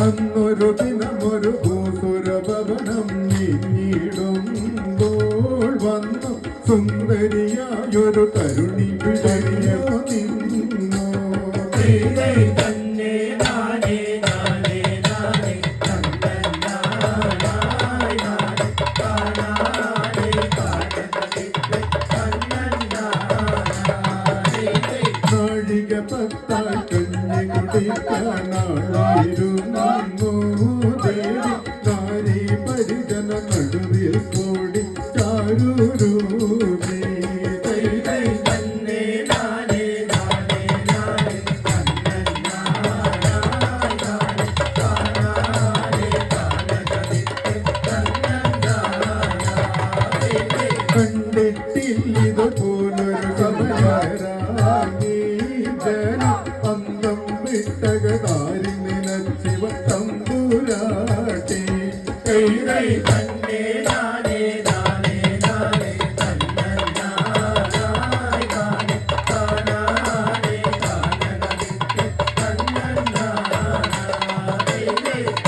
അന്നൊരു ദിനമൊരു ഭൂസുരഭവനം നീങ്ങിടുമ്പോൾ വന്നു. സുന്ദരിയായൊരു തരുണി 哈哈哈。വിട്ടകതാരി നിലച്ചിവ തമ്പുരാട്ടി കൈരൈ തന്നെ നാനേ നാനേ നാനേ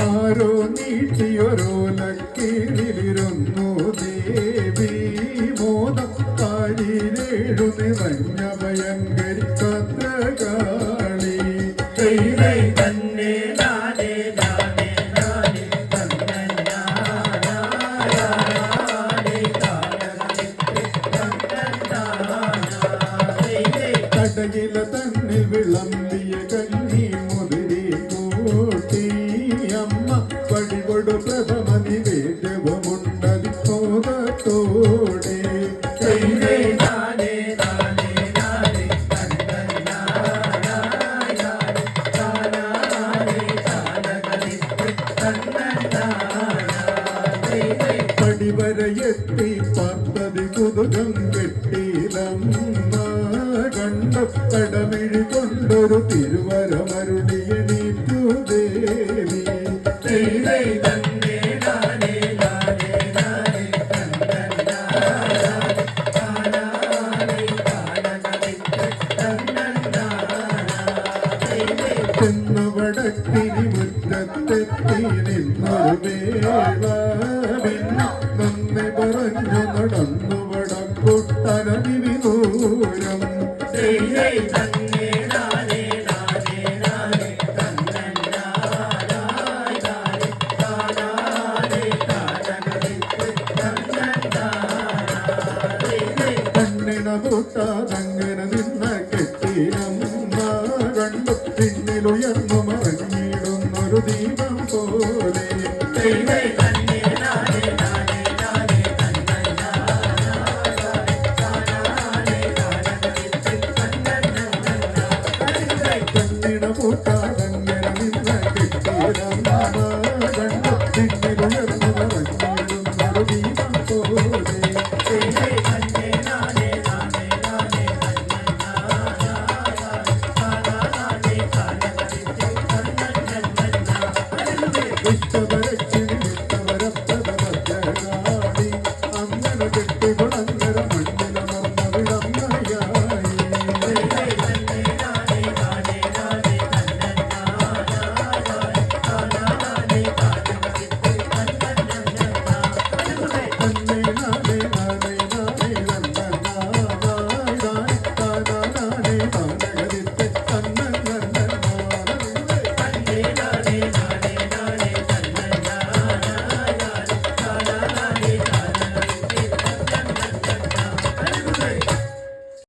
ആരോ നീട്ടിയൊരോലക്കീഴിലിരുന്നു ദേവി മോദം കാരിലേഴു നിറഞ്ഞ ഭയങ്കരി കടകില തന്നിൽ വിളമ്പിയ കഞ്ഞി മുതിരി കൂട്ടി. അമ്മ പടികൊടു പ്രഥമ നിവേദ്യവുമുണ്ടതി നാനേ പടിവരയെത്തി പദ്ധതി കുതുകം കെട്ടിയിലമ്മ. കടമിഴി കൊണ്ടൊരു തിരുവരമരുളിയ നീറ്റു ദേവി. ചെന്നവടക്കിനി മുറ്റത്തെത്തി നിന്നൊരു വേള നന്ദി പറഞ്ഞു നടന്നു വടക്കുട്ടരവി കൂട്ടാതങ്ങനെ നിന്ന കെട്ടിനമ്മ കണ്ടു. പിന്നിലുയർന്നു മറങ്ങിയിടുന്നൊരു ദീപം പോലെ. കണ്ണിണ കൂട്ടാതങ്ങനെ നിന്ന കെട്ടിനമ്മ കണ്ടു പിന്നിലുയർന്നു മറങ്ങിയിടുന്നൊരു ദീപം പോലെ തന്നെ